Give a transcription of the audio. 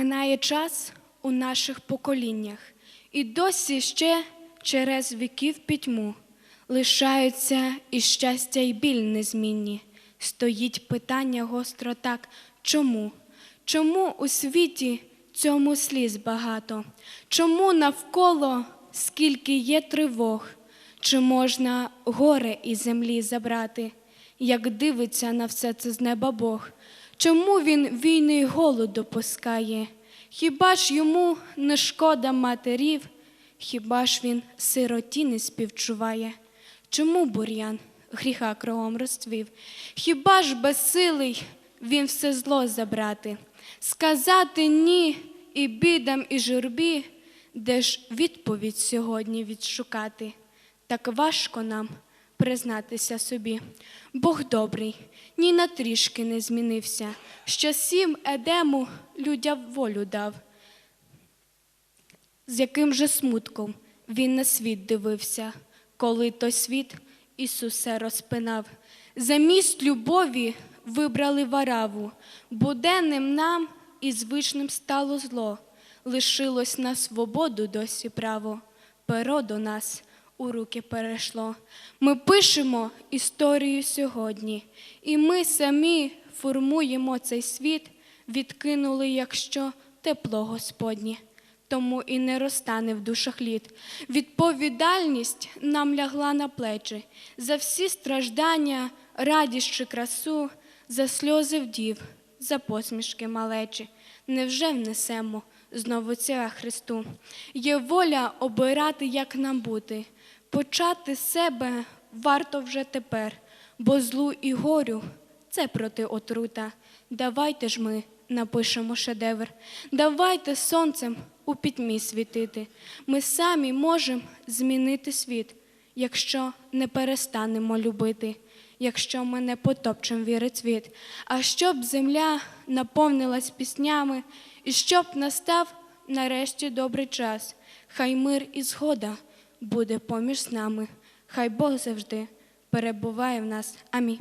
Минає час у наших поколіннях, і досі ще через віків пітьму лишаються і щастя, і біль незмінні. Стоїть питання гостро так, чому? Чому у світі цьому сліз багато? Чому навколо скільки є тривог? Чи можна горе із землі забрати, як дивиться на все це з неба Бог? Чому він війни й голод допускає? Хіба ж йому не шкода матерів? Хіба ж він сироті не співчуває? Чому бур'ян гріха кровом розцвів? Хіба ж безсилий він все зло забрати? Сказати ні і бідам, і журбі, де ж відповідь сьогодні відшукати? Так важко нам признатися собі. Бог добрий, ні на трішки не змінився. З часів Едему людям волю дав, з яким же смутком він на світ дивився, коли той світ Ісусе розпинав. Замість любові вибрали вараву, буденним нам і звичним стало зло. Лишилось на свободу досі право, перо до нас у руки перейшло. Ми пишемо історію сьогодні, і ми самі формуємо цей світ, відкинули, якщо тепло Господнє. Тому і не розтане в душах лід. Відповідальність нам лягла на плечі за всі страждання, радість чи красу, за сльози вдів, за посмішки малечі. Невже внесемо знову ця Христу? Є воля обирати, як нам бути, почати себе варто вже тепер, бо злу і горю це проти отрута. Давайте ж ми напишемо шедевр, давайте сонцем у пітьмі світити. Ми самі можемо змінити світ, якщо не перестанемо любити, якщо ми не потопчемо віри цвіт. А щоб земля наповнилась піснями, і щоб настав нарешті добрий час, хай мир і згода буде поміж нами, хай Бог завжди перебуває в нас. Амінь.